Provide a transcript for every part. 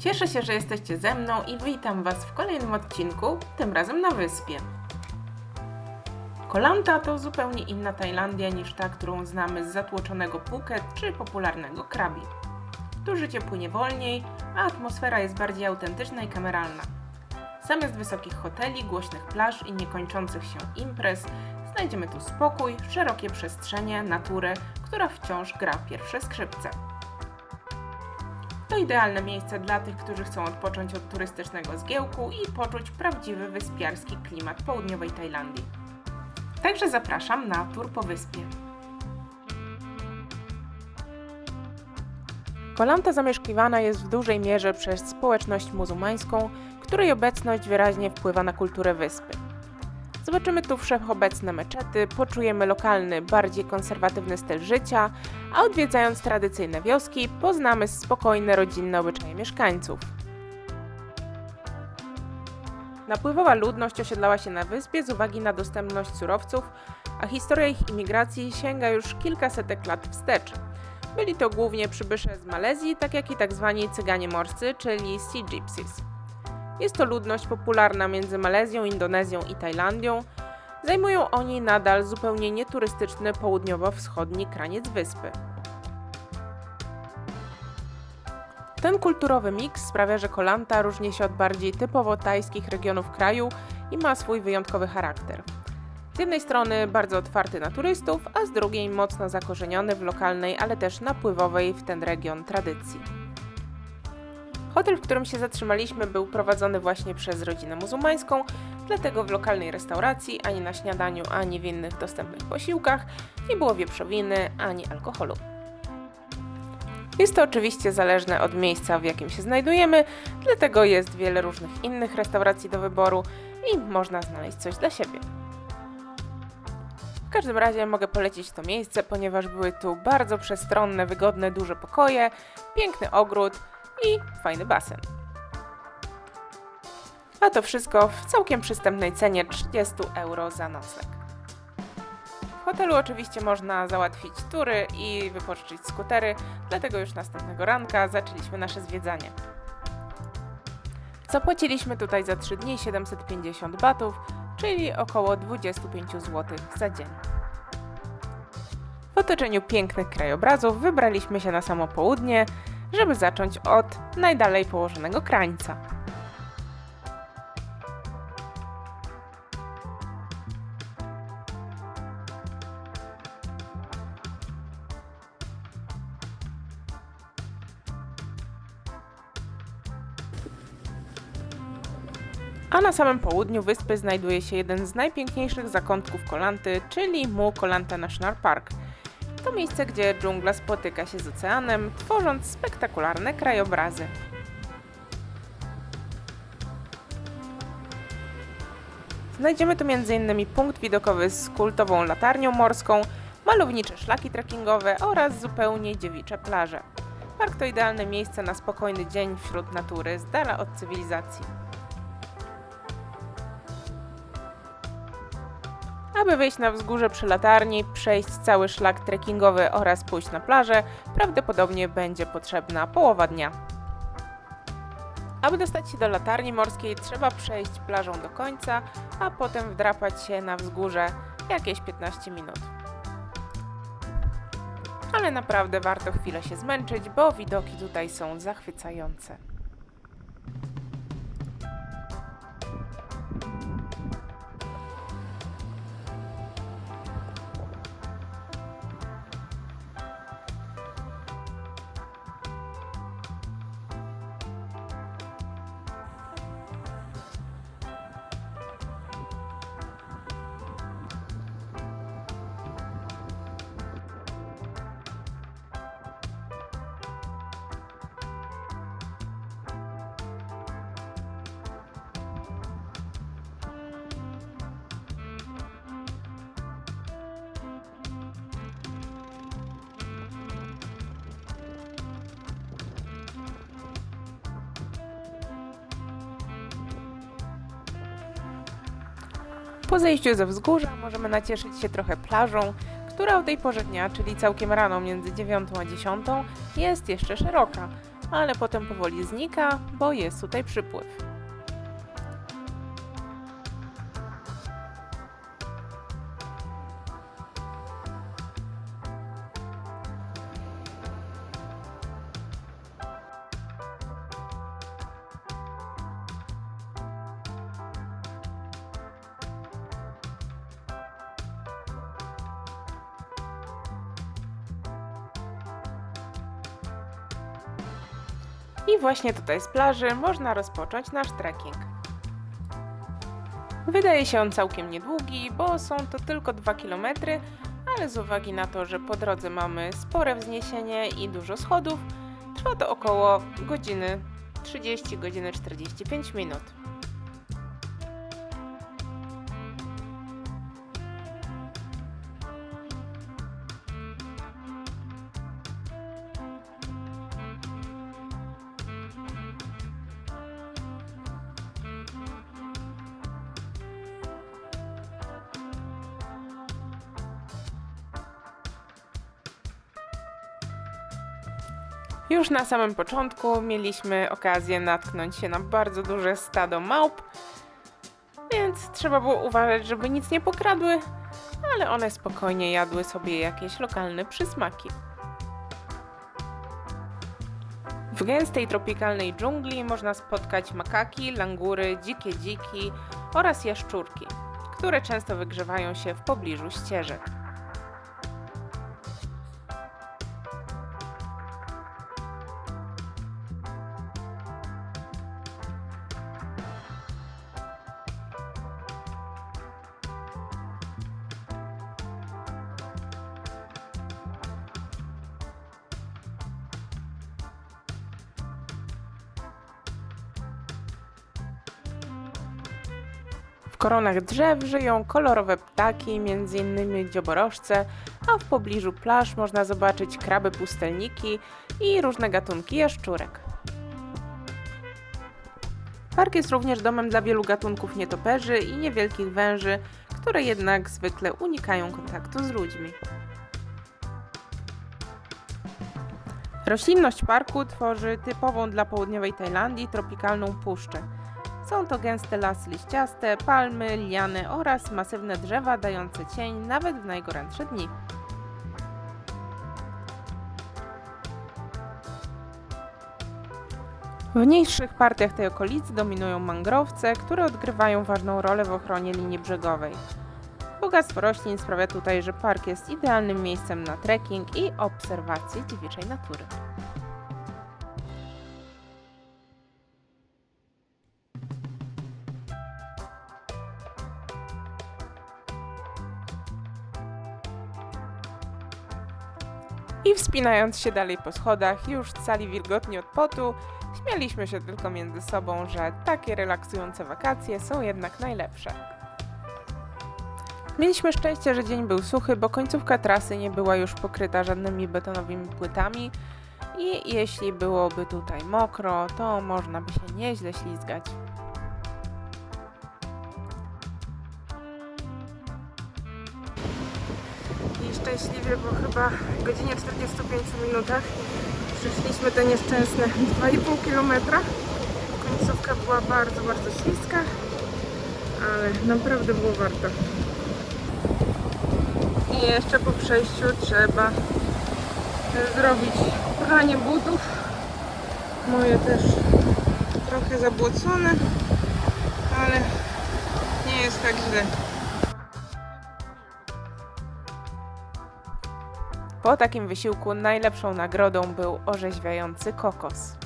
Cieszę się, że jesteście ze mną i witam Was w kolejnym odcinku, tym razem na wyspie. Kolanta to zupełnie inna Tajlandia niż ta, którą znamy z zatłoczonego Phuket czy popularnego Krabi. Tu życie płynie wolniej, a atmosfera jest bardziej autentyczna i kameralna. Zamiast wysokich hoteli, głośnych plaż i niekończących się imprez, znajdziemy tu spokój, szerokie przestrzenie, naturę, która wciąż gra pierwsze skrzypce. To idealne miejsce dla tych, którzy chcą odpocząć od turystycznego zgiełku i poczuć prawdziwy wyspiarski klimat południowej Tajlandii. Także zapraszam na tur po wyspie. Kolanta zamieszkiwana jest w dużej mierze przez społeczność muzułmańską, której obecność wyraźnie wpływa na kulturę wyspy. Zobaczymy tu wszechobecne meczety, poczujemy lokalny, bardziej konserwatywny styl życia, a odwiedzając tradycyjne wioski, poznamy spokojne, rodzinne obyczaje mieszkańców. Napływowa ludność osiedlała się na wyspie z uwagi na dostępność surowców, a historia ich imigracji sięga już kilkasetek lat wstecz. Byli to głównie przybysze z Malezji, tak jak i tak zwani cyganie morscy, czyli Sea Gypsies. Jest to ludność popularna między Malezją, Indonezją i Tajlandią. Zajmują oni nadal zupełnie nieturystyczny południowo-wschodni kraniec wyspy. Ten kulturowy miks sprawia, że Kolanta różni się od bardziej typowo tajskich regionów kraju i ma swój wyjątkowy charakter. Z jednej strony bardzo otwarty na turystów, a z drugiej mocno zakorzeniony w lokalnej, ale też napływowej w ten region tradycji. Hotel, w którym się zatrzymaliśmy, był prowadzony właśnie przez rodzinę muzułmańską, dlatego w lokalnej restauracji ani na śniadaniu, ani w innych dostępnych posiłkach nie było wieprzowiny ani alkoholu. Jest to oczywiście zależne od miejsca, w jakim się znajdujemy, dlatego jest wiele różnych innych restauracji do wyboru i można znaleźć coś dla siebie. W każdym razie mogę polecić to miejsce, ponieważ były tu bardzo przestronne, wygodne, duże pokoje, piękny ogród i fajny basen. A to wszystko w całkiem przystępnej cenie 30 euro za nocleg. W hotelu oczywiście można załatwić tury i wypożyczyć skutery, dlatego już następnego ranka zaczęliśmy nasze zwiedzanie. Zapłaciliśmy tutaj za 3 dni 750 batów, czyli około 25 zł za dzień. W otoczeniu pięknych krajobrazów wybraliśmy się na samo południe, żeby zacząć od najdalej położonego krańca. A na samym południu wyspy znajduje się jeden z najpiękniejszych zakątków Kolanty, czyli Mu Kolanta National Park. Miejsce, gdzie dżungla spotyka się z oceanem, tworząc spektakularne krajobrazy. Znajdziemy tu m.in. punkt widokowy z kultową latarnią morską, malownicze szlaki trekkingowe oraz zupełnie dziewicze plaże. Park to idealne miejsce na spokojny dzień wśród natury, z dala od cywilizacji. Aby wyjść na wzgórze przy latarni, przejść cały szlak trekkingowy oraz pójść na plażę, prawdopodobnie będzie potrzebna połowa dnia. Aby dostać się do latarni morskiej, trzeba przejść plażą do końca, a potem wdrapać się na wzgórze jakieś 15 minut. Ale naprawdę warto chwilę się zmęczyć, bo widoki tutaj są zachwycające. Po zejściu ze wzgórza możemy nacieszyć się trochę plażą, która o tej porze dnia, czyli całkiem rano między 9 a 10, jest jeszcze szeroka. ale potem powoli znika, bo jest tutaj przypływ. I właśnie tutaj z plaży można rozpocząć nasz trekking. Wydaje się on całkiem niedługi, bo są to tylko 2 km, ale z uwagi na to, że po drodze mamy spore wzniesienie i dużo schodów, trwa to około godziny 30 godziny 45 minut. Już na samym początku mieliśmy okazję natknąć się na bardzo duże stado małp, więc trzeba było uważać, żeby nic nie pokradły, ale one spokojnie jadły sobie jakieś lokalne przysmaki. W gęstej tropikalnej dżungli można spotkać makaki, langury, dzikie dziki oraz jaszczurki, które często wygrzewają się w pobliżu ścieżek. Koronach drzew żyją kolorowe ptaki, m.in. dzioborożce, a w pobliżu plaż można zobaczyć kraby pustelniki i różne gatunki jaszczurek. Park jest również domem dla wielu gatunków nietoperzy i niewielkich węży, które jednak zwykle unikają kontaktu z ludźmi. Roślinność parku tworzy typową dla południowej Tajlandii tropikalną puszczę. Są to gęste lasy liściaste, palmy, liany oraz masywne drzewa dające cień nawet w najgorętsze dni. W mniejszych partiach tej okolicy dominują mangrowce, które odgrywają ważną rolę w ochronie linii brzegowej. Bogactwo roślin sprawia tutaj, że park jest idealnym miejscem na trekking i obserwację dziewiczej natury. I wspinając się dalej po schodach, już cali wilgotni od potu, śmialiśmy się tylko między sobą, że takie relaksujące wakacje są jednak najlepsze. Mieliśmy szczęście, że dzień był suchy, bo końcówka trasy nie była już pokryta żadnymi betonowymi płytami i jeśli byłoby tutaj mokro, to można by się nieźle ślizgać. Szczęśliwie, bo chyba w godzinie 45 minutach przeszliśmy te nieszczęsne 2,5 km. Końcówka była bardzo, bardzo śliska, ale naprawdę było warto. I jeszcze po przejściu trzeba zrobić pranie butów. Moje też trochę zabłocone, ale nie jest tak źle. Po takim wysiłku najlepszą nagrodą był orzeźwiający kokos.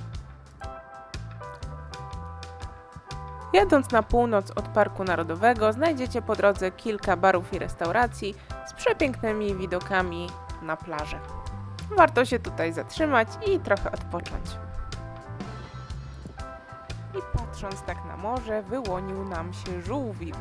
Jadąc na północ od Parku Narodowego znajdziecie po drodze kilka barów i restauracji z przepięknymi widokami na plażę. Warto się tutaj zatrzymać i trochę odpocząć. I patrząc tak na morze, wyłonił nam się żółwik.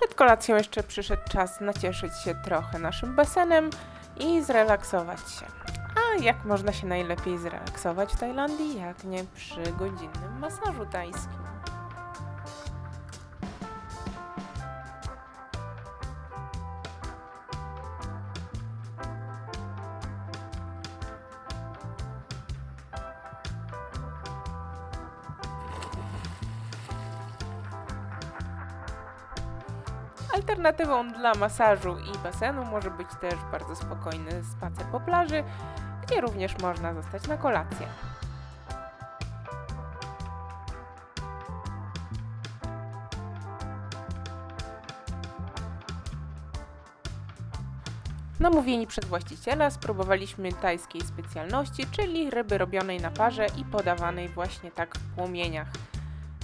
Przed kolacją jeszcze przyszedł czas nacieszyć się trochę naszym basenem i zrelaksować się. A jak można się najlepiej zrelaksować w Tajlandii, jak nie przy godzinnym masażu tajskim? Alternatywą dla masażu i basenu może być też bardzo spokojny spacer po plaży, gdzie również można zostać na kolację. Namówieni przez właściciela spróbowaliśmy tajskiej specjalności, czyli ryby robionej na parze i podawanej właśnie tak w płomieniach.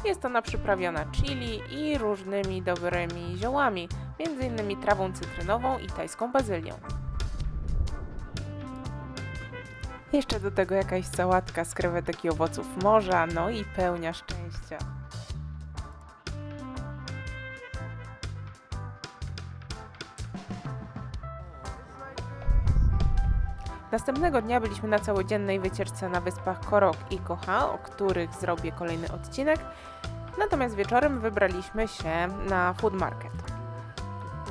Jest ona przyprawiona chili i różnymi dobrymi ziołami, m.in. trawą cytrynową i tajską bazylią. Jeszcze do tego jakaś sałatka z krewetek i owoców morza, no i pełnia szczęścia. Następnego dnia byliśmy na całodziennej wycieczce na wyspach Korok i Koha, o których zrobię kolejny odcinek. Natomiast wieczorem wybraliśmy się na food market.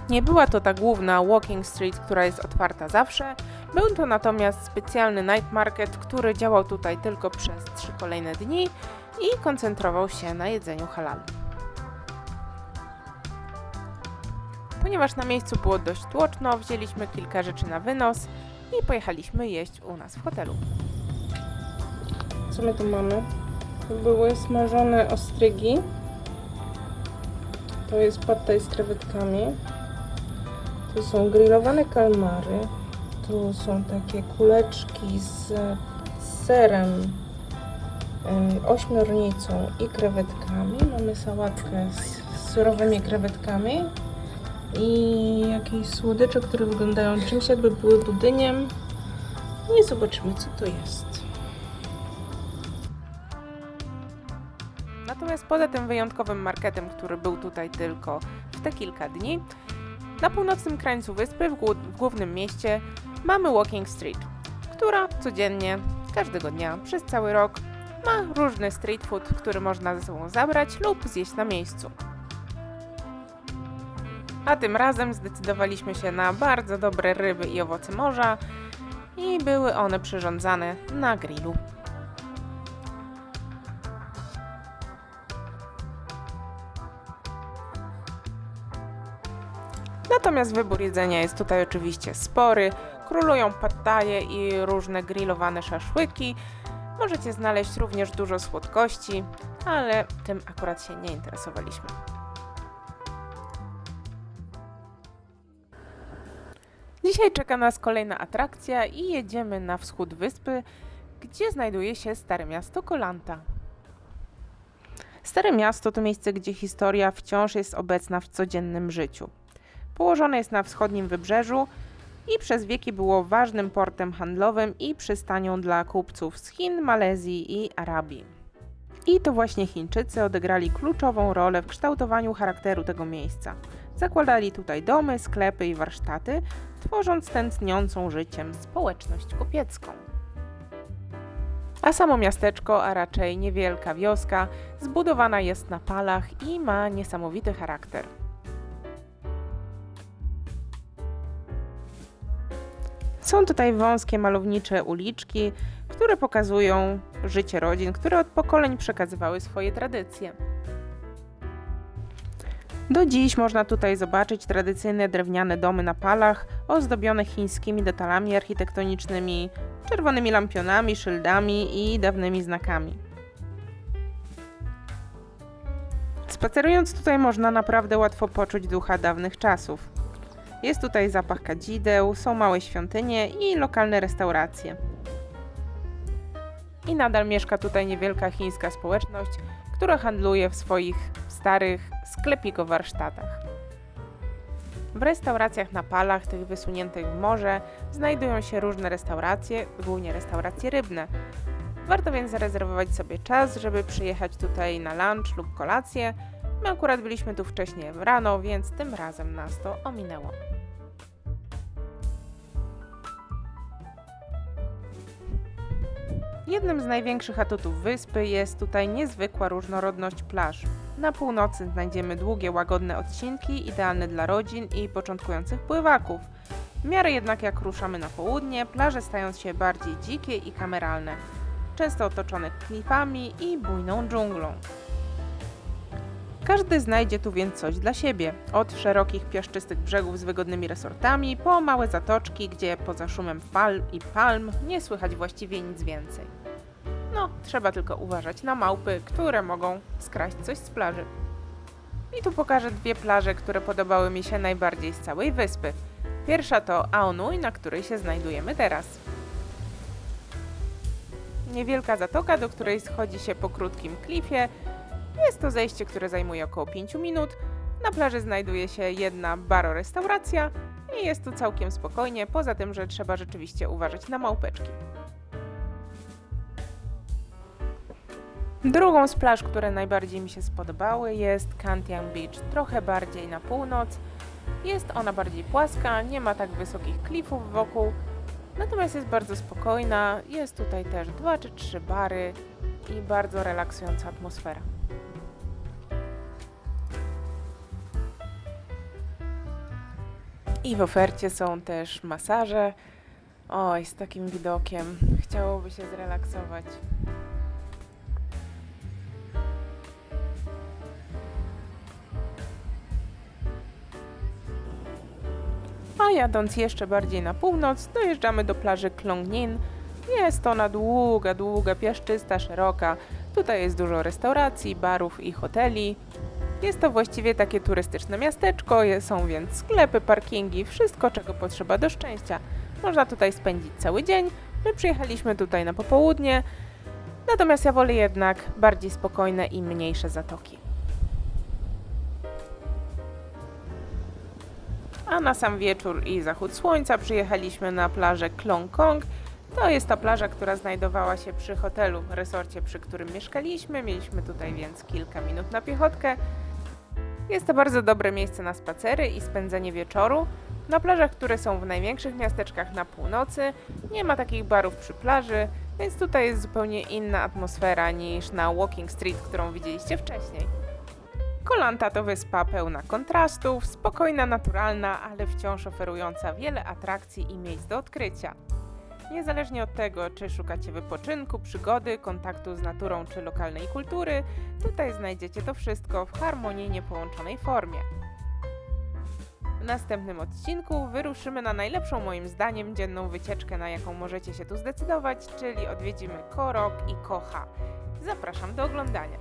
Nie była to ta główna walking street, która jest otwarta zawsze. Był to natomiast specjalny night market, który działał tutaj tylko przez trzy kolejne dni i koncentrował się na jedzeniu halal. Ponieważ na miejscu było dość tłoczno, wzięliśmy kilka rzeczy na wynos i pojechaliśmy jeść u nas w hotelu. Co my tu mamy? Tu były smażone ostrygi. To jest thai z krewetkami. Tu są grillowane kalmary. Tu są takie kuleczki z serem, y, ośmiornicą i krewetkami. Mamy sałatkę z surowymi krewetkami i jakieś słodycze, które wyglądają czymś jakby były budyniem. I zobaczymy co to jest. Natomiast poza tym wyjątkowym marketem, który był tutaj tylko w te kilka dni, na północnym krańcu wyspy, w głównym mieście, mamy Walking Street, która codziennie, każdego dnia, przez cały rok ma różny street food, który można ze sobą zabrać lub zjeść na miejscu. A tym razem zdecydowaliśmy się na bardzo dobre ryby i owoce morza i były one przyrządzane na grillu. Natomiast wybór jedzenia jest tutaj oczywiście spory. Królują pattaje i różne grillowane szaszłyki. Możecie znaleźć również dużo słodkości, ale tym akurat się nie interesowaliśmy. Dzisiaj czeka nas kolejna atrakcja i jedziemy na wschód wyspy, gdzie znajduje się Stare Miasto Kolanta. Stare Miasto to miejsce, gdzie historia wciąż jest obecna w codziennym życiu. Położone jest na wschodnim wybrzeżu i przez wieki było ważnym portem handlowym i przystanią dla kupców z Chin, Malezji i Arabii. I to właśnie Chińczycy odegrali kluczową rolę w kształtowaniu charakteru tego miejsca. Zakładali tutaj domy, sklepy i warsztaty, tworząc tętniącą życiem społeczność kupiecką. A samo miasteczko, a raczej niewielka wioska, zbudowana jest na palach i ma niesamowity charakter. Są tutaj wąskie, malownicze uliczki, które pokazują życie rodzin, które od pokoleń przekazywały swoje tradycje. Do dziś można tutaj zobaczyć tradycyjne drewniane domy na palach, ozdobione chińskimi detalami architektonicznymi, czerwonymi lampionami, szyldami i dawnymi znakami. Spacerując tutaj można naprawdę łatwo poczuć ducha dawnych czasów. Jest tutaj zapach kadzideł, są małe świątynie i lokalne restauracje. I nadal mieszka tutaj niewielka chińska społeczność, która handluje w swoich starych sklepiko-warsztatach. W restauracjach na palach, tych wysuniętych w morze, znajdują się różne restauracje, głównie restauracje rybne. Warto więc zarezerwować sobie czas, żeby przyjechać tutaj na lunch lub kolację, My akurat byliśmy tu wcześniej rano, więc tym razem nas to ominęło. Jednym z największych atutów wyspy jest tutaj niezwykła różnorodność plaż. Na północy znajdziemy długie, łagodne odcinki, idealne dla rodzin i początkujących pływaków. W miarę jednak jak ruszamy na południe, plaże stają się bardziej dzikie i kameralne, często otoczone klifami i bujną dżunglą. Każdy znajdzie tu więc coś dla siebie. Od szerokich, piaszczystych brzegów z wygodnymi resortami, po małe zatoczki, gdzie poza szumem fal i palm nie słychać właściwie nic więcej. No, trzeba tylko uważać na małpy, które mogą skraść coś z plaży. I tu pokażę dwie plaże, które podobały mi się najbardziej z całej wyspy. Pierwsza to Aonui, na której się znajdujemy teraz. Niewielka zatoka, do której schodzi się po krótkim klifie. Jest to zejście, które zajmuje około 5 minut. Na plaży znajduje się jedna baro-restauracja i jest tu całkiem spokojnie, poza tym, że trzeba rzeczywiście uważać na małpeczki. Drugą z plaż, które najbardziej mi się spodobały jest Kantian Beach, trochę bardziej na północ. Jest ona bardziej płaska, nie ma tak wysokich klifów wokół, natomiast jest bardzo spokojna. Jest tutaj też dwa czy trzy bary i bardzo relaksująca atmosfera. I w ofercie są też masaże. Oj, z takim widokiem chciałoby się zrelaksować. Jadąc jeszcze bardziej na północ, dojeżdżamy do plaży Klongnin. Jest ona długa, długa, piaszczysta, szeroka. Tutaj jest dużo restauracji, barów i hoteli. Jest to właściwie takie turystyczne miasteczko, są więc sklepy, parkingi, wszystko czego potrzeba do szczęścia. Można tutaj spędzić cały dzień. My przyjechaliśmy tutaj na popołudnie, natomiast ja wolę jednak bardziej spokojne i mniejsze zatoki. A na sam wieczór i zachód słońca przyjechaliśmy na plażę Klong Kong. To jest ta plaża, która znajdowała się przy hotelu, resorcie, przy którym mieszkaliśmy. Mieliśmy tutaj więc kilka minut na piechotkę. Jest to bardzo dobre miejsce na spacery i spędzenie wieczoru. Na plażach, które są w największych miasteczkach na północy, nie ma takich barów przy plaży, więc tutaj jest zupełnie inna atmosfera niż na Walking Street, którą widzieliście wcześniej. Kolanta to wyspa pełna kontrastów, spokojna, naturalna, ale wciąż oferująca wiele atrakcji i miejsc do odkrycia. Niezależnie od tego, czy szukacie wypoczynku, przygody, kontaktu z naturą czy lokalnej kultury, tutaj znajdziecie to wszystko w harmonijnie połączonej formie. W następnym odcinku wyruszymy na najlepszą moim zdaniem dzienną wycieczkę, na jaką możecie się tu zdecydować, czyli odwiedzimy Korok i Kocha. Zapraszam do oglądania.